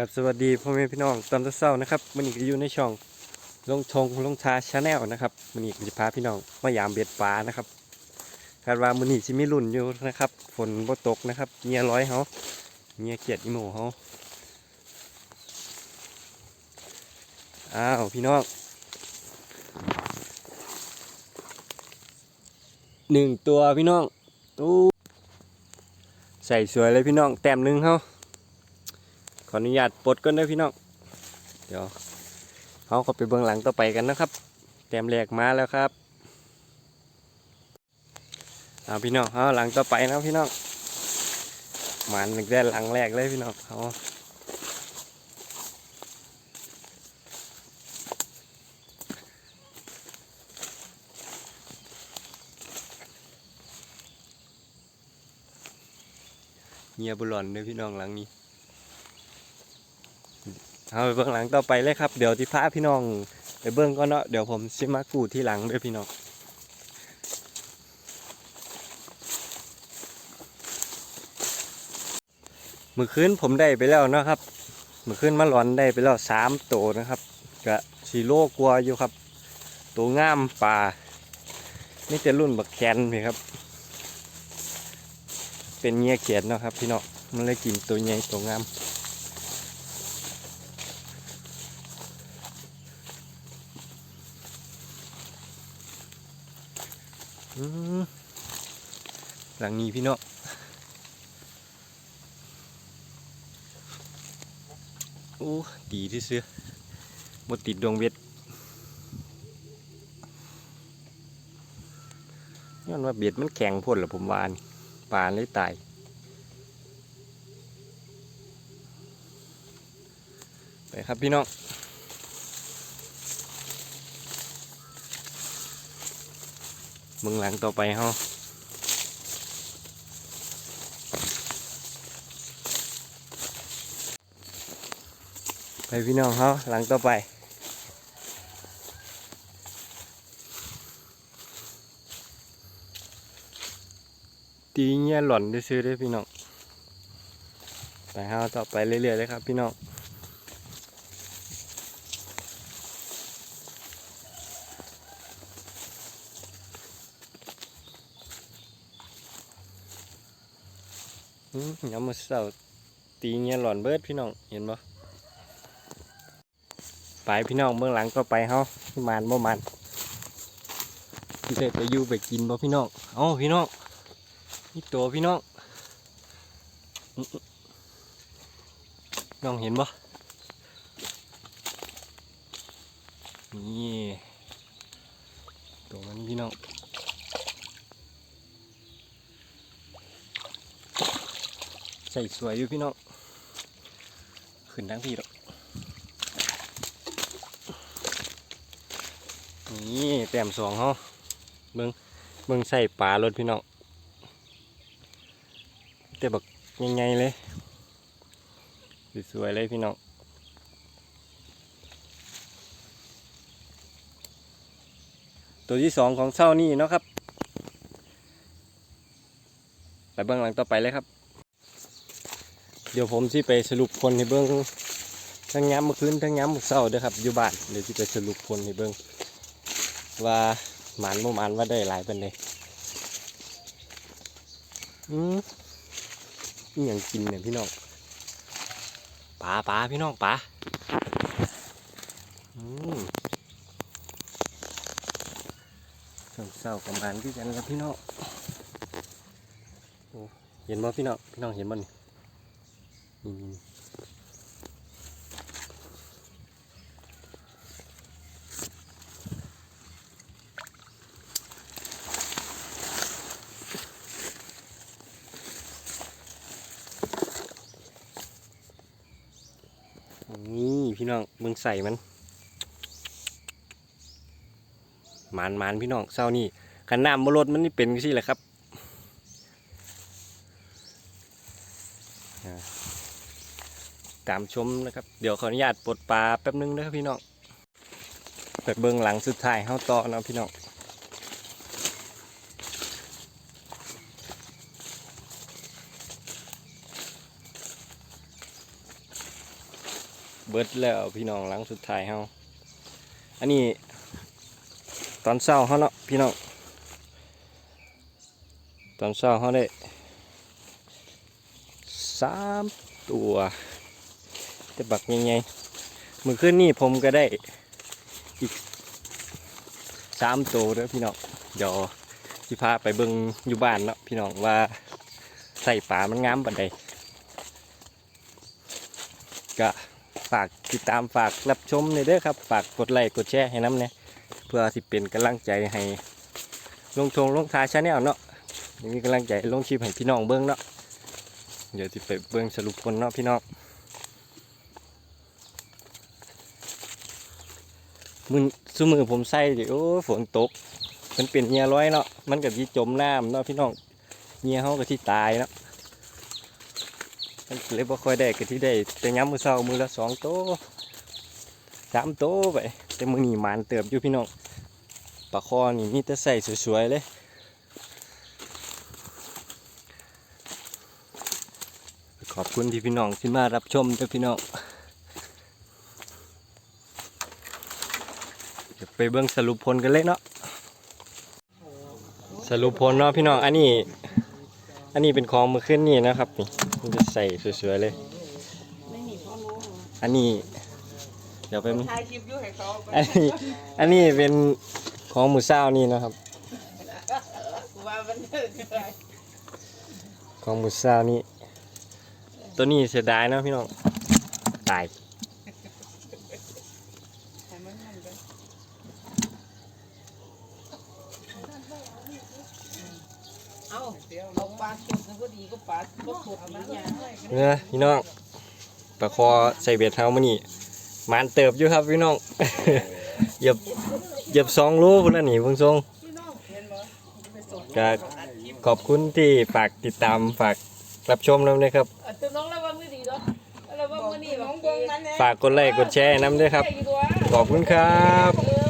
กับสวัสดีพ่อแม่พี่น้องตอนเช้านะครับมันอีกอยู่ในช่องลงทงลงทาชาแนลนะครับมันอีกจะพาพี่น้องมายามเบ็ดปลานะครับคาดว่ามันอีกจะมีรุ่นอยู่นะครับฝนบ่ตกนะครับเงียร้อยเขาเงียเกียดอีโมเขาอ้าวพี่น้องหนึ่งตัวพี่น้องอู้ใส่สวยเลยพี่น้องแต้มหนึ่งเขา ขออนุญาตปลดก่อนเด้อพี่น้อง เดี๋ยวเขาก็ไปเบื้องหลังต่อไปกันนะครับ แต้มแรกมาแล้วครับเอาพี่น้องเขาหลังต่อไปนะพี่น้องหมันหนึ่งได้หลังแรกเลยพี่น้องเขาเงียบุหลอนเลยพี่น้องหลังนี้ เอาไปเบื้องหลังต่อไปเลยครับ เดี๋ยวที่พาพี่น้องไปเบื้องก็เนาะเดี๋ยวผมซิมากูที่หลังด้วยพี่น้องเมื่อคืนผมได้ไปแล้วนะครับเมื่อคืนมาหลอนได้ไปแล้วสามตัวนะครับกะสีโลกลัวอยู่ครับ ตัวงามป่านี่จะรุ่นบักแคนพี่ครับ เป็นเงี้ยเขียนเนาะครับพี่น้องมันเลยกินตัวใหญ่ตัวงาม หลังนี้พี่น้องโอ้ดีที่เสื้อบติดดวงเวทย้อนว่าเบ็ดมันแข็งพ่นเหรอผมวานี่ปลเลยตายไปครับพี่น้อง มึงหลังต่อไปเฮาไปพี่น้องเฮาหลังต่อไปตีเงี้ยหล่อนได้ซื้อได้พี่น้องไปเฮาต่อไปเรื่อยๆเลยครับพี่น้อง ยามมื้อเช้าตีเงี้ยหลอนเบิดพี่น้องเห็นบ่ไปพี่น้องเบื้องหลังก็ไปเฮาที่มานบ่มันที่ได้ไปยู่ไปกินบ่พี่น้องเอ้าพี่น้องนี่ตัวพี่น้องน้องเห็นบ่นี่ตัวมันพี่น้อง ส่สวยอยู่พี่น้อง ขึ้นทั้งพี่หรอกนี่แต้มสองเขาเบิ้งเบิ้งใส่ปลารถพี่น้องแต่บักยังไงเลย สวยๆเลยพี่น้องตัวที่สองของเช้านี่เนาะครับ ไปเบื้องหลังต่อไปเลยครับ เดี๋ยวผมที่ไปสรุปคนในเบื้องทั้งย้ำเมื่อคืนทั้งย้ำเมื่อเช้าเด้อครับอยู่บ้านเดี๋ยวที่ไปสรุปคนในเบื้องว่าหมานบ่หมานว่าได้หลายเป็นเลยอืมนี่ยังกินเนี่ยพี่น้องปลาปลาพี่น้องปลาอืมเศร้าๆกับหมานพี่กันครับพี่น้องเห็นบ่พี่น้องพี่น้องเห็นบ่นี่ นี่พี่น้องมึงใส่มันหมานหมานพี่น้องเศร้านี่ขันน้ำบรดมันนี่เป็นสิแหละครับ ตามชมนะครับ เดี๋ยวขออนุญาตปลดปลาแป๊บนึงนะครับพี่น้องไปเบื้องหลังสุดท้ายเฮาต่อเนาะพี่น้องเบิดแล้วพี่น้องหลังสุดท้ายเฮาอันนี้ตอนเช้าเฮาเนาะพี่น้องตอนเช้าเฮาได้สามตัว แต่บักยังไงมือขึ้นนี่ผมก็ได้อีกสามตัวเด้อพี่น้องเดี๋ยวสิพาไปเบิ่งอยู่บ้านเนาะพี่น้องว่าใส่ปลามันงามปานใดก็ฝากติดตามฝากรับชมเลยเด้อครับ ฝากกดไลค์กดแชร์ให้น้ำเนี่ยเพื่อสิเป็นกำลังใจให้ลงทงลงทาชาแนลเนาะยังมีกำลังใจลงคลิปให้พี่น้องเบิ่งเนาะเดี๋ยวสิไปเบิ่งสรุปผลเนาะพี่น้อง มือซุมือผมใส่ดิโอ้ฝนตก มันเป็นเงียร้อยเนาะมันกับที่จมน้ำเนาะพี่น้องเงียเขาก็ที่ตายเนาะมันเลยบ่ค่อยได้ก็ที่ได้แต่ย้ำมือเช้ามือละสองโตสามโตไปแต่มือนีมานเติบอยู่พี่น้องปลาคอนี่มีแต่ใส่สวยๆเลยขอบคุณที่พี่น้องที่มารับชมเด้อพี่น้องเดี๋ยว ไปเบิ่งสรุปผลกันเลยเนาะสรุปผลเนาะพี่น้องอันนี้ อันนี้เป็นของมือขึ้นนี่นะครับนี่มันจะใส่สวยๆเลย อันนี้ เดี๋ยวไปถ่ายอันนี้อันนี้เป็นของมือเศร้านี่นะครับของมือเศร้านี่ตัวนี้เสียดายเนาะพี่น้องตาย ให้มันมันไป เอาเอาปลาสดนะก็ดีก็ปลาก็สดนี่ไงเนี่ยพี่น้องปลาคอใส่เบ็ดเท้ามานี่หมันเติบอยู่ครับพี่น้องเหยียบเหยียบสองโลพุ่นละนี่เพิ่งทรงเห็นบ่ไปสดก็ขอบคุณที่ฝากติดตามฝากรับชมน้ำด้วยครับอะตัวน้องระวังไม่ดีเนาะระวังมันนี่น้องเบิ่งมันฝากกดไลค์กดแชร์น้ำด้วยครับอยู่ตัวขอบคุณครับ เออ